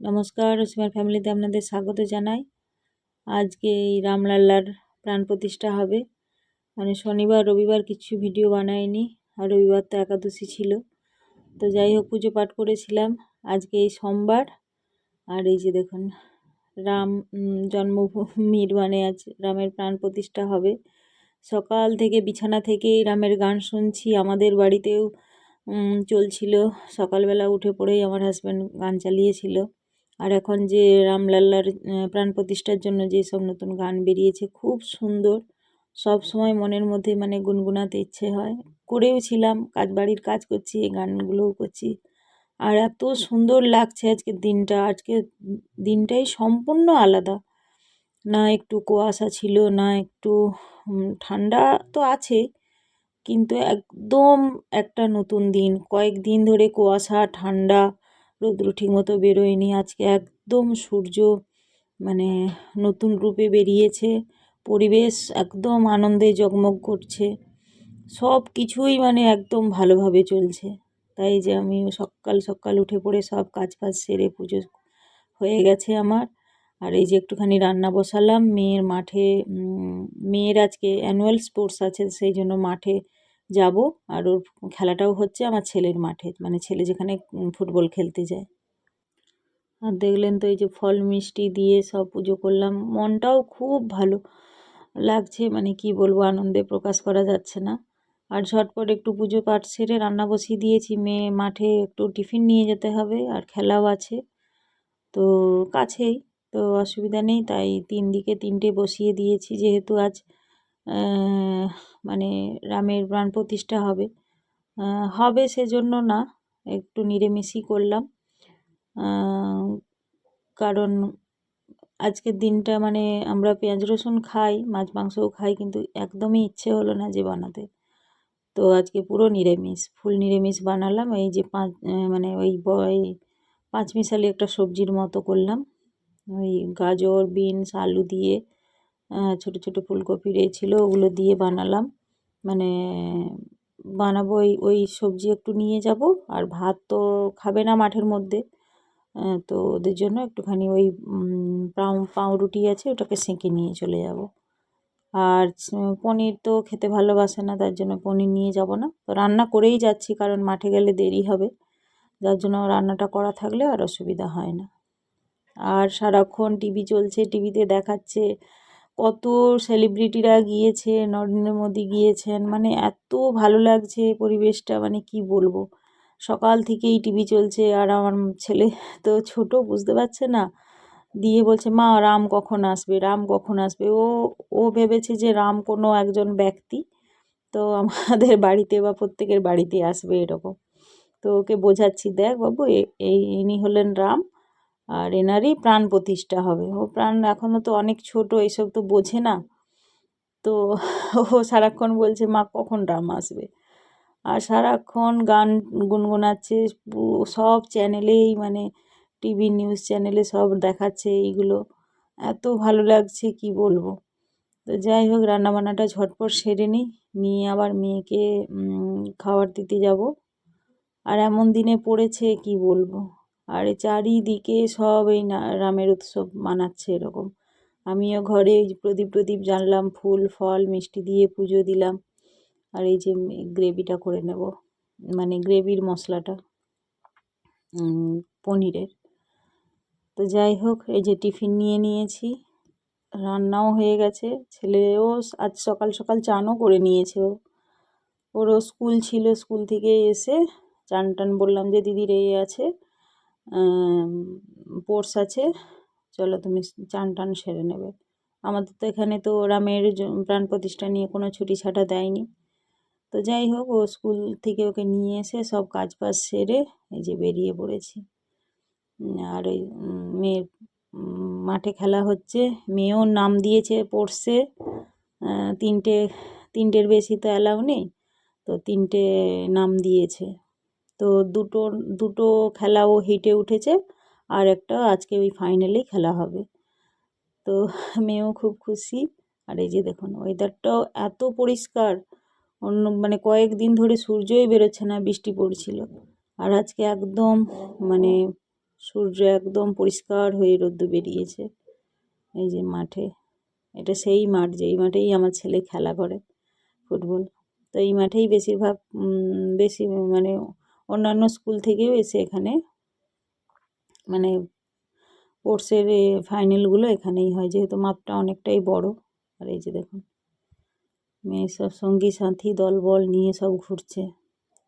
নমস্কার, রসিমার ফ্যামিলিতে আপনাদের স্বাগত জানাই। আজকে এই রামলাল্লার প্রাণ প্রতিষ্ঠা হবে। মানে শনিবার, রবিবার কিছু ভিডিও বানাইনি, আর রবিবার তো একাদশী ছিল। তো যাই হোক, পুজো পাঠ করেছিলাম। আজকে এই সোমবার, আর এই যে দেখুন, রাম জন্মভূমির মানে আজ রামের প্রাণ প্রতিষ্ঠা হবে। সকাল থেকে, বিছানা থেকেই রামের গান শুনছি। আমাদের বাড়িতেও চলছিল। সকালবেলা উঠে পড়েই আমার হাজব্যান্ড গান চালিয়েছিল। আর এখন যে রামলাল্লার প্রাণ প্রতিষ্ঠার জন্য যেসব নতুন গান বেরিয়েছে, খুব সুন্দর। সব সময় মনের মধ্যে মানে গুনগুনাতে ইচ্ছে হয়। করেও ছিলাম, কাজ বাড়ির কাজ করছি, এই গানগুলোও করছি। আর এত সুন্দর লাগছে আজকের দিনটা। আজকে দিনটাই সম্পূর্ণ আলাদা। না একটু কুয়াশা ছিল, না একটু ঠান্ডা তো আছে, কিন্তু একদম একটা নতুন দিন। কয়েক দিন ধরে কুয়াশা, ঠান্ডা রৌদ্র ঠিকমতো বেরোয়নি। আজকে একদম সূর্য মানে নতুন রূপে বেরিয়েছে। পরিবেশ একদম আনন্দে জগমগ করছে। সব কিছুই মানে একদম ভালোভাবে চলছে। তাই যে আমি সকাল সকাল উঠে পড়ে সব কাজ ফাজ সেরে পুজো হয়ে গেছে আমার। আর এই যে একটুখানি রান্না বসালাম। মেয়ের মাঠে মেয়ের আজকে অ্যানুয়াল স্পোর্টস আছে, সেই জন্য মাঠে যাব। আর ওর খেলাটাও হচ্ছে আমার ছেলের মাঠে। মানে ছেলে যেখানে ফুটবল খেলতে যায়। আর দেখলেন তো এই যে ফল মিষ্টি দিয়ে সব পুজো করলাম। মনটাও খুব ভালো লাগছে। মানে কি বলব, আনন্দে প্রকাশ করা যাচ্ছে না। আর ঝটপট একটু পুজো পাঠ সেরে রান্না বসিয়ে দিয়েছি। মেয়ে মাঠে একটু টিফিন নিয়ে যেতে হবে। আর খেলাও আছে। তো কাছেই। তো অসুবিধা নেই। তাই তিন দিকে তিনটে বসিয়ে দিয়েছি। যেহেতু আজ মানে রামের প্রাণ প্রতিষ্ঠা হবে। হবে সেজন্য না, একটু নিরামিষই করলাম। কারণ আজকের দিনটা মানে আমরা পেঁয়াজ রসুন খাই, মাছ মাংসও খাই, কিন্তু একদমই ইচ্ছে হলো না যে বানাতে। তো আজকে পুরো নিরামিষ, ফুল নিরামিষ বানালাম। এই যে পাঁচ মানে ওই পাঁচ মিশালি একটা সবজির মতো করলাম। ওই গাজর, বিনস, আলু দিয়ে ছোটো ছোটো ফুলকপি রয়েছিলো, ওগুলো দিয়ে বানালাম। মানে বানাবো ওই ওই সবজি একটু নিয়ে যাব, আর ভাত তো খাবে না মাঠের মধ্যে। তো ওদের জন্য একটুখানি ওই পাউ, পাউরুটি আছে, ওটাকে সেঁকে নিয়ে চলে যাব। আর পনির তো খেতে ভালোবাসে না, তার জন্য পনির নিয়ে যাব না। তো রান্না করেই যাচ্ছি, কারণ মাঠে গেলে দেরি হবে। যার জন্য রান্নাটা করা থাকলে আর অসুবিধা হয় না। আর সারাক্ষণ টিভি চলছে, টিভিতে দেখাচ্ছে কত সেলিব্রিটিরা গিয়েছে, নরেন্দ্র মোদী গিয়েছেন মানে এত ভালো লাগছে পরিবেশটা মানে কি বলব? সকাল থেকেই টিভি চলছে আর আমার ছেলে তো ছোট, বুঝতে পারছে না। দিয়ে বলছে, মা, রাম কখন আসবে? রাম কখন আসবে? ও ও ভেবেছে যে রাম কোনো একজন ব্যক্তি, তো আমাদের বাড়িতে বা প্রত্যেকের বাড়িতে আসবে এরকম। তো ওকে বোঝাচ্ছি, দেখ বাবু এই, ইনি হলেন রাম আর এনারই প্রাণ প্রতিষ্ঠা হবে। ও প্রাণ এখনও তো অনেক ছোট এইসব তো বোঝে না। তো ও সারাক্ষণ বলছে, মা, কখন রাম আসবে? আর সারাক্ষণ গান গুনগুনাচ্ছে সব চ্যানেলেই মানে টিভি নিউজ চ্যানেলে সব দেখাচ্ছে এইগুলো। এত ভালো লাগছে, কি বলব? তো যাই হোক, রান্নাবান্নাটা ঝটপট সেরে নিই, নিয়ে আবার মেয়েকে খাবার দিতে যাব। আর এমন দিনে পড়েছে, কি বলব? আর চারিদিকে সব এই না, রামের উৎসব মানাচ্ছে এরকম। আমিও ঘরে প্রদীপ প্রদীপ জানলাম, ফুল, ফল, মিষ্টি দিয়ে পুজো দিলাম। আর এই যে গ্রেভিটা করে নেব মানে গ্রেভির মশলাটা পনিরের। তো যাই হোক, এই যে টিফিন নিয়ে নিয়েছি, রান্নাও হয়ে গেছে। ছেলেও আজ সকাল সকাল চানও করে নিয়েছে ও। ওরও স্কুল ছিল, স্কুল থেকে এসে চান টান বললাম যে দিদির এই আছে। পোর্স আছে। চলো তুমি চান টান সেরে নেবে। আমাদের তো এখানে তো রামের প্রাণ প্রতিষ্ঠা নিয়ে কোনো ছুটি ছাটা দেয়নি। তো যাই হোক, ও স্কুল থেকে ওকে নিয়ে এসে সব কাজ বাজ সেরে এই যে বেরিয়ে পড়েছি। আর ওই মেয়ের মাঠে খেলা হচ্ছে। মেয়েও নাম দিয়েছে পড়ছে তিনটে, তিনটের বেশি তো অ্যালাউ নেই। তো তিনটে নাম দিয়েছে। তো দুটো দুটো খেলাও হিটে উঠেছে আর একটা আজকে ওই ফাইনালেই খেলা হবে। তো মেয়েও খুব খুশি। আর এই যে দেখুন ওয়েদারটাও এত পরিষ্কার। অন্য মানে কয়েক দিন ধরে সূর্যই বেরোচ্ছে না, বৃষ্টি পড়ছিল। আর আজকে একদম মানে সূর্য একদম পরিষ্কার হয়ে রোদ্দুর বেরিয়েছে। এই যে মাঠে, এটা সেই মাঠ, যেই মাঠেই আমার ছেলে খেলা করে ফুটবল। তো এই মাঠেই বেশিরভাগ বেশি মানে অন্যান্য স্কুল থেকেও এসে এখানে মানে এ ফাইনালগুলো এখানেই হয়, যেহেতু মাপটা অনেকটাই বড়। আর এই যে দেখুন, মেয়ে সব সঙ্গী সাথী দল বল নিয়ে সব ঘুরছে।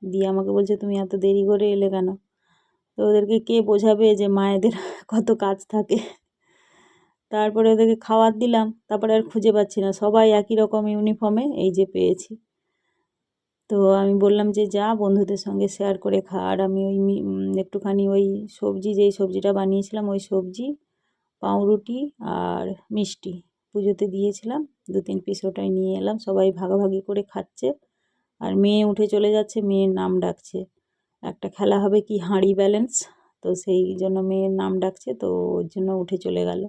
দিয়ে আমাকে বলছে, তুমি এত দেরি করে এলে কেন? তো ওদেরকে কে বোঝাবে যে মায়েদের কত কাজ থাকে? তারপরে ওদেরকে খাবার দিলাম, তারপরে আর খুঁজে পাচ্ছি না। সবাই একই রকম ইউনিফর্মে এই যে পেয়েছি। তো আমি বললাম যে, যা বন্ধুদের সঙ্গে শেয়ার করে খা। আর আমি ওই একটুখানি ওই সবজি, যেই সবজিটা বানিয়েছিলাম, ওই সবজি, পাউরুটি আর মিষ্টি পুজোতে দিয়েছিলাম। দু তিন পিস ওটাই নিয়ে এলাম। সবাই ভাগাভাগি করে খাচ্ছে। আর মেয়ে উঠে চলে যাচ্ছে, মেয়ের নাম ডাকছে। একটা খেলা হবে কি হাঁড়ি ব্যালেন্স তো সেই জন্য মেয়ের নাম ডাকছে, তো ওর জন্য উঠে চলে গেল।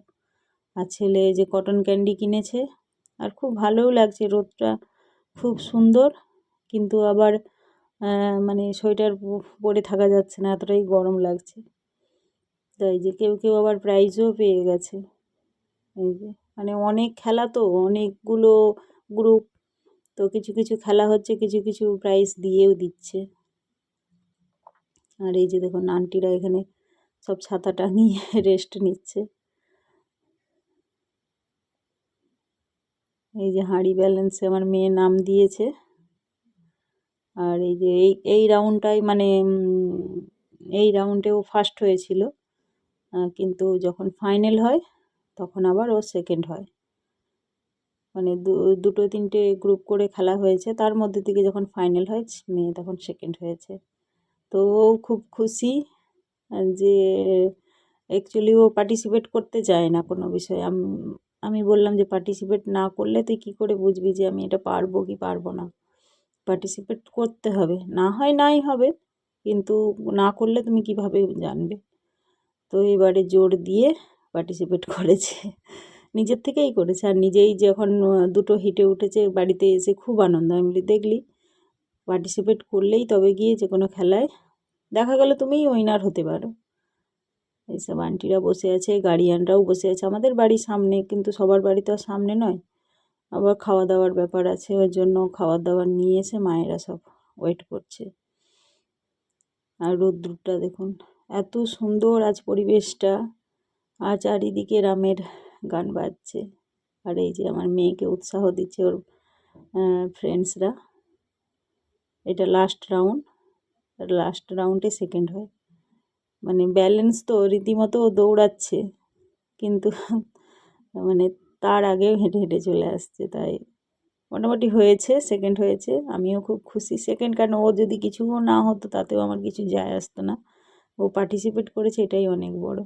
আর ছেলে যে কটন ক্যান্ডি কিনেছে, আর খুব ভালোও লাগছে, রোদটা খুব সুন্দর। কিন্তু আবার মানে সোয়েটার পরে থাকা যাচ্ছে না, এতটাই গরম লাগছে। তাই যে কেউ কেউ আবার প্রাইজও পেয়ে গেছে। এই যে মানে অনেক খেলা তো, অনেকগুলো গ্রুপ তো কিছু কিছু খেলা হচ্ছে, কিছু কিছু প্রাইজ দিয়েও দিচ্ছে। আর এই যে দেখুন আন্টিরা এখানে সব ছাতা টাঙিয়ে রেস্ট নিচ্ছে। এই যে হাঁড়ি ব্যালেন্সে আমার মেয়ে নাম দিয়েছে। আর এই যে এই এই রাউন্ডটাই মানে এই রাউন্ডেও ফার্স্ট হয়েছিল। কিন্তু যখন ফাইনাল হয়, তখন আবার ও সেকেন্ড হয়। মানে দু, দুটো তিনটে গ্রুপ করে খেলা হয়েছে। তার মধ্যে থেকে যখন ফাইনাল হয়, মেয়ে তখন সেকেন্ড হয়েছে। তো ও খুব খুশি যে অ্যাকচুয়ালি ও পার্টিসিপেট করতে চায় না কোনো বিষয়ে। আমি বললাম যে পার্টিসিপেট না করলে তুই কী করে বুঝবি যে আমি এটা পারব কি পারব না? পার্টিসিপেট করতে হবে। না হয় নাই হবে, কিন্তু না করলে তুমি কীভাবে জানবে? তো এবারে জোর দিয়ে পার্টিসিপেট করেছে। নিজের থেকেই করেছে। আর নিজেই যখন দুটো হিটে উঠেছে, বাড়িতে এসে খুব আনন্দ। আমি বলি, দেখলি পার্টিসিপেট করলেই তবে গিয়ে যে কোনো খেলায় দেখা গেল তুমিই উইনার হতে পারো। এইসব আন্টিরা বসে আছে গার্ডিয়ানরাও বসে আছে। আমাদের বাড়ির সামনে, কিন্তু সবার বাড়ি তো আর সামনে নয়। আবার খাওয়া দাওয়ার ব্যাপার আছে, ওর জন্য খাবার দাবার নিয়ে এসে মায়েরা সব ওয়েট করছে। আর রোদ্দুরটা দেখুন, এত সুন্দর আজ পরিবেশটা। আর চারিদিকে রামের গান বাজছে। আর এই যে আমার মেয়েকে উৎসাহ দিচ্ছে ওর ফ্রেন্ডসরা এটা লাস্ট রাউন্ড লাস্ট রাউন্ডে সেকেন্ড হয়। মানে ব্যালেন্স তো রীতিমতো দৌড়াচ্ছে, কিন্তু মানে তার আগেও হেঁটে হেঁটে চলে আসছে, তাই মোটামুটি হয়েছে সেকেন্ড হয়েছে। আমিও খুব খুশি। সেকেন্ড কারণ ও যদি কিছুও না হতো, তাতেও আমার কিছু যায় আসতো না। ও পার্টিসিপেট করেছে, এটাই অনেক বড়।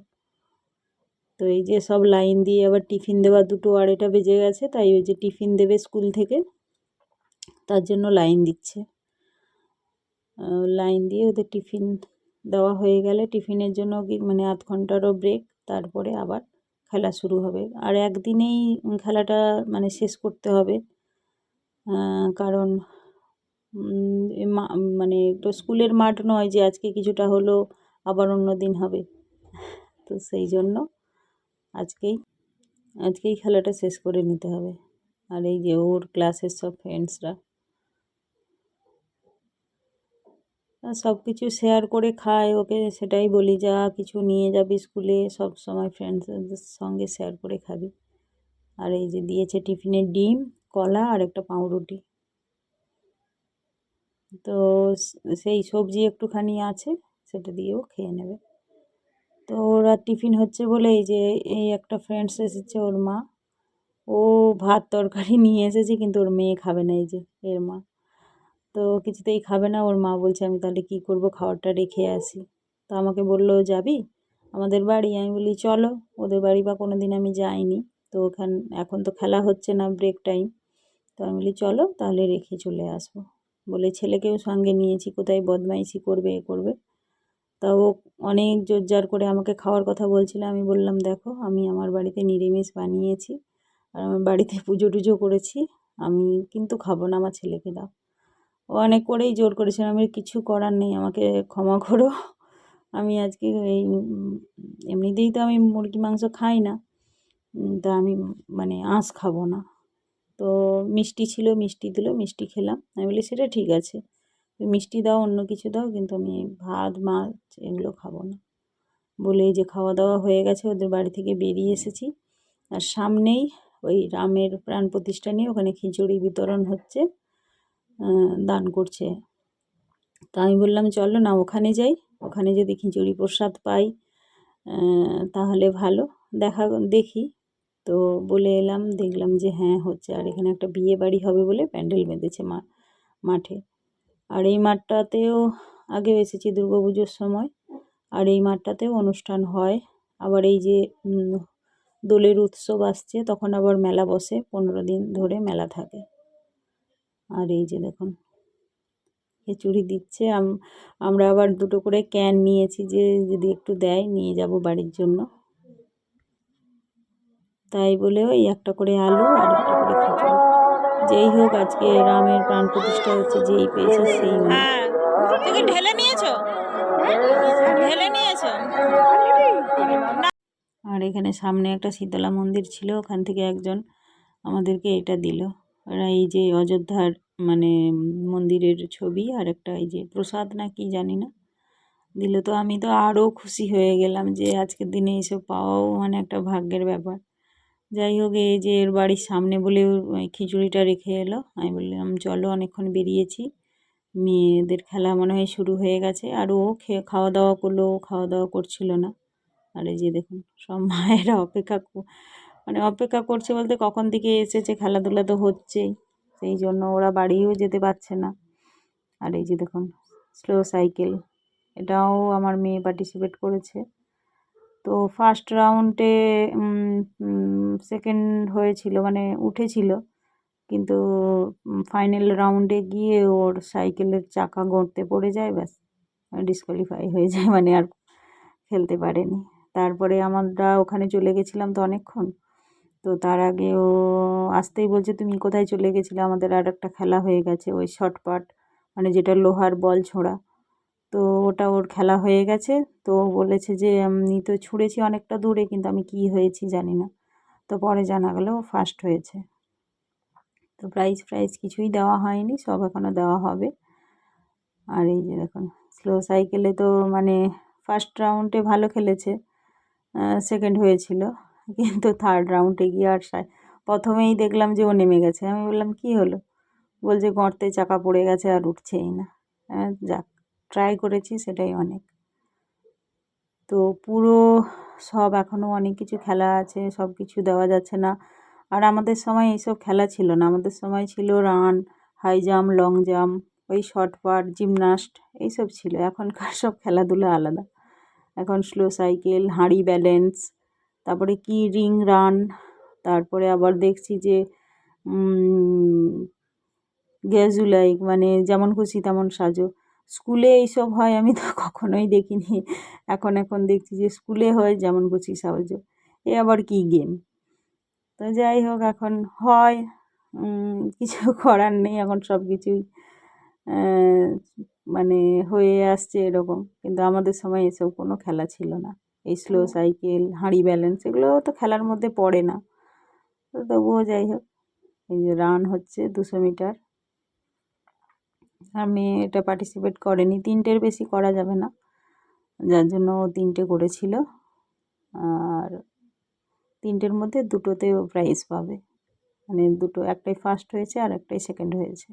তো এই যে সব লাইন দিয়ে আবার টিফিন দেওয়া, দুটো আড়াইটা বেজে গেছে, তাই ওই যে টিফিন দেবে স্কুল থেকে। তার জন্য লাইন দিচ্ছে। লাইন দিয়ে ওদের টিফিন দেওয়া হয়ে গেলে টিফিনের জন্য মানে আধ ঘন্টারও ব্রেক তারপরে আবার খেলা শুরু হবে। আর একদিনেই খেলাটা মানে শেষ করতে হবে। কারণ মানে তো স্কুলের মাঠ নয় যে আজকে কিছুটা হলো, আবার অন্য দিন হবে। তো সেই জন্য আজকেই আজকেই খেলাটা শেষ করে নিতে হবে। আর এই যে ওর ক্লাসের সব ফ্রেন্ডসরা সব কিছু শেয়ার করে খায়। ওকে সেটাই বলি, যা কিছু নিয়ে যাবি স্কুলে সব সময় ফ্রেন্ডসদের সঙ্গে শেয়ার করে খাবি। আর এই যে দিয়েছে টিফিনে ডিম, কলা আর একটা পাউরুটি। তো সেই সবজি একটুখানি আছে, সেটা দিয়েও খেয়ে নেবে। তো ওরা টিফিন হচ্ছে বলে এই যে, এই একটা ফ্রেন্ডস এসেছে ওর মা। ও ভাত তরকারি নিয়ে এসেছে, কিন্তু ওর মেয়ে খাবে না এই যে, এর মা। তো কিছুতেই খাবে না। ওর মা বলছে, আমি তাহলে কী করব? খাবারটা রেখে আসি। তো আমাকে বলল, যাবি? আমাদের বাড়ি। আমি বলি, চলো। ওদের বাড়ি বা কোনো দিন আমি যাইনি। তো ওখান, এখন তো খেলা হচ্ছে না ব্রেক টাইম তো আমি বলি, চলো, তাহলে রেখে চলে আসব। বলে, ছেলেকেও সঙ্গে নিয়েছি। কোথায় বদমাইশি করবে, এ করবে? তা ও অনেক জোরজার করে আমাকে খাওয়ার কথা বলছিল। আমি বললাম, দেখো, আমি আমার বাড়িতে নিরামিষ বানিয়েছি। আর আমার বাড়িতে পুজো টুজো করেছি। আমি কিন্তু খাব না, আমার ছেলেকে দাও। অনেক করেই জোর করেছিলাম। আমি কিছু করার নেই, আমাকে ক্ষমা করো। আমি আজকে এই এমনিতেই তো আমি মুরগি, মাংস খাই না। তা আমি মানে আঁশ খাব না। তো মিষ্টি ছিল, মিষ্টি দিল, মিষ্টি খেলাম। আমি বলি, সেটা ঠিক আছে। মিষ্টি দাও, অন্য কিছু দাও, কিন্তু আমি ভাত, মাছ এগুলো খাব না। বলে যে খাওয়া দাওয়া হয়ে গেছে, ওদের বাড়ি থেকে বেরিয়ে এসেছি। আর সামনেই ওই রামের প্রাণ প্রতিষ্ঠা নিয়ে ওখানে খিচুড়ি বিতরণ হচ্ছে। দান করছে। তা আমি বললাম, চলো না, ওখানে যাই। ওখানে যদি খিচুড়ি প্রসাদ পাই তাহলে ভালো। দেখা, দেখি। তো বলে এলাম, দেখলাম যে হ্যাঁ হচ্ছে। আর এখানে একটা বিয়ে বাড়ি হবে বলে প্যান্ডেল বেঁধেছে মা, মাঠে। আর এই মাঠটাতেও আগে এসেছি দুর্গা পুজোর সময়। আর এই মাঠটাতেও অনুষ্ঠান হয়। আবার এই যে দোলের উৎসব আসছে, তখন আবার মেলা বসে। পনেরো দিন ধরে মেলা থাকে। আর এই যে দেখুন খিচুড়ি দিচ্ছে। আমরা আবার দুটো করে ক্যান নিয়েছি যে যদি একটু দেয় নিয়ে যাব বাড়ির জন্য। তাই বলে ওই একটা করে আলু আর একটা করে খিচুড়ি যেই হোক আজকে রামের প্রাণ প্রতিষ্ঠা হচ্ছে যেই পেয়েছে সেই। হ্যাঁ তুমি ঢেলে নিয়েছো? ঢেলে নিয়েছো? আর এখানে সামনে একটা শীতলা মন্দির ছিল ওখান থেকে একজন আমাদেরকে এটা দিল। ওরা এই যে অযোধ্যার মানে মন্দিরের ছবি আর একটা এই যে প্রসাদ না কি জানি না, দিল তো আমি তো আরও খুশি হয়ে গেলাম যে আজকের দিনে এসব পাওয়াও মানে একটা ভাগ্যের ব্যাপার। যাই হোক, এই যে এর বাড়ির সামনে বলে খিচুড়িটা রেখে এলো। আমি বললাম, চলো অনেকক্ষণ বেরিয়েছি। মেয়েদের খেলা মনে হয় শুরু হয়ে গেছে। আর ও খাওয়া দাওয়া করল খাওয়া দাওয়া করছিল না। আর এই যে দেখুন, সব মায়েরা অপেক্ষা মানে অপেক্ষা করছে বলতে কখন থেকে এসেছে, খেলাধুলা তো হচ্ছেই। সেই জন্য ওরা বাড়িও যেতে পারছে না। আর এই যে দেখুন স্লো সাইকেল এটাও আমার মেয়ে পার্টিসিপেট করেছে। তো ফার্স্ট রাউন্ডে সেকেন্ড হয়েছিল মানে উঠেছিল। কিন্তু ফাইনাল রাউন্ডে গিয়ে ওর সাইকেলের চাকা গড়তে পড়ে যায়, ব্যাস ডিসকোয়ালিফাই হয়ে যায় মানে আর খেলতে পারেনি। তারপরে আমরা ওখানে চলে গেছিলাম তো অনেকক্ষণ। তো তার আগে ও আসতেই বলছে, তুমি কোথায় চলে গেছিলে? আমাদের আর একটা খেলা হয়ে গেছে। ওই শর্টপাট মানে যেটা লোহার বল ছোঁড়া। তো ওটা ওর খেলা হয়ে গেছে। তো বলেছে যে আমি তো ছুঁড়েছি অনেকটা দূরে, কিন্তু আমি কী হয়েছি জানি না। তো পরে জানা গেল ও ফার্স্ট হয়েছে। তো প্রাইজ প্রাইজ কিছুই দেওয়া হয়নি, সব এখনও দেওয়া হবে। আর এই যে দেখুন স্লো সাইকেলে তো মানে ফার্স্ট রাউন্ডে ভালো খেলেছে সেকেন্ড হয়েছিল। কিন্তু থার্ড রাউন্ডে গিয়ে আর প্রথমেই দেখলাম যে ও নেমে গেছে। আমি বললাম, কি হলো? বলছে, গর্তে চাকা পড়ে গেছে আর উঠছেই না। যাক ট্রাই করেছি, সেটাই অনেক। তো পুরো সব এখনও অনেক কিছু খেলা আছে, সব কিছু দেওয়া যাচ্ছে না। আর আমাদের সময় এইসব খেলা ছিল না। আমাদের সময় ছিল run high jump long jump ওই শর্ট পাট জিমনাস্ট এইসব ছিল। এখনকার সব খেলাধুলা আলাদা। এখন স্লো সাইকেল হাঁড়ি ব্যালেন্স তারপরে কি রিং রান, তারপরে আবার দেখছি যে গ্যাজুলাইক মানে যেমন খুশি তেমন সাজো। স্কুলে এইসব হয়, আমি তো কখনোই দেখিনি। এখন এখন দেখছি যে স্কুলে হয়, যেমন খুশি সাজো। এ আবার কি গেম? তো যাই হোক, এখন হয় কিছু করার নেই, এখন সব কিছুই মানে হয়ে আসছে এরকম। কিন্তু আমাদের সময় এসব কোনো খেলা ছিল না। এই স্লো সাইকেল হাঁড়ি ব্যালেন্স এগুলো তো খেলার মধ্যে পড়ে না। তো তবুও যাই হোক, এই যে রান হচ্ছে দুশো মিটার আর মেয়ে এটা পার্টিসিপেট করেনি, তিনটের বেশি করা যাবে না। যার জন্য ও তিনটে করেছিল। আর তিনটের মধ্যে দুটোতে প্রাইজ পাবে। মানে দুটো, একটাই ফার্স্ট হয়েছে আর একটাই সেকেন্ড হয়েছে।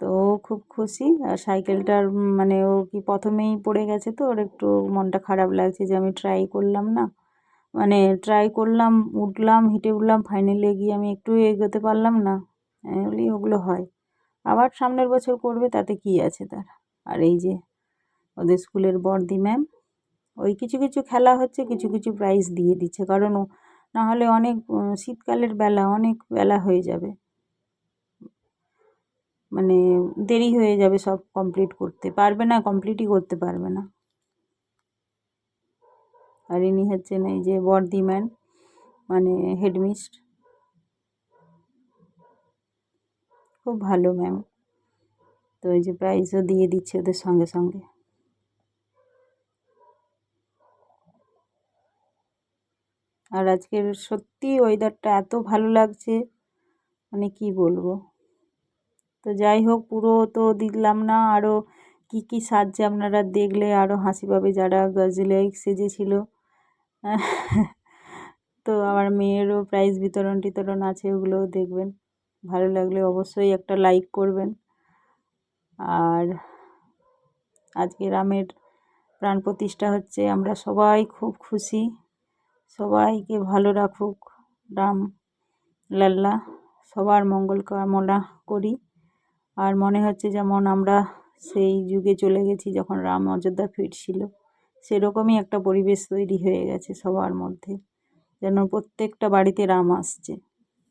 তো খুব খুশি। আর সাইকেলটার মানে ও কি প্রথমেই পড়ে গেছে তো, ওর একটু মনটা খারাপ লাগছে যে আমি ট্রাই করলাম না। মানে ট্রাই করলাম, উঠলাম, হেঁটে উঠলাম ফাইনালে গিয়ে আমি একটু এগোতে পারলাম না। বলি, ওগুলো হয়। আবার সামনের বছর করবে, তাতে কী আছে তার? আর এই যে ওদের স্কুলের বর্দি ম্যাম ওই কিছু কিছু খেলা হচ্ছে, কিছু কিছু প্রাইজ দিয়ে দিচ্ছে। কারণ ও নাহলে অনেক শীতকালের বেলা অনেক বেলা হয়ে যাবে। মানে দেরি হয়ে যাবে সব কমপ্লিট করতে। পারবে না কমপ্লিটই করতে পারবে না। আর ইনি হচ্ছেন এই যে বর্দি ম্যান মানে হেডমিস্ট খুব ভালো ম্যাম। তো এই যে প্রাইজও দিয়ে দিচ্ছে ওদের সঙ্গে সঙ্গে। আর আজকের সত্যি ওয়েদারটা এত ভালো লাগছে মানে কি বলব? তো যাই হোক, পুরো তো দিলাম না আরও কী কী সাজছে আপনারা দেখলে আরও হাসি পাবে যারা গজলে সেজেছিল। তো আমার মেয়েরও প্রাইজ বিতরণ টিতরণ আছে, ওগুলোও দেখবেন। ভালো লাগলে অবশ্যই একটা লাইক করবেন। আর আজকে রামের প্রাণ প্রতিষ্ঠা হচ্ছে, আমরা সবাই খুব খুশি। সবাইকে ভালো রাখুক, রাম লাল্লা, সবার মঙ্গল কামনা করি। আর মনে হচ্ছে যেমন আমরা সেই যুগে চলে গেছি যখন রাম অযোধ্যা ফিরছিল। সেরকমই একটা পরিবেশ তৈরি হয়ে গেছে সবার মধ্যে। যেন প্রত্যেকটা বাড়িতে রাম আসছে।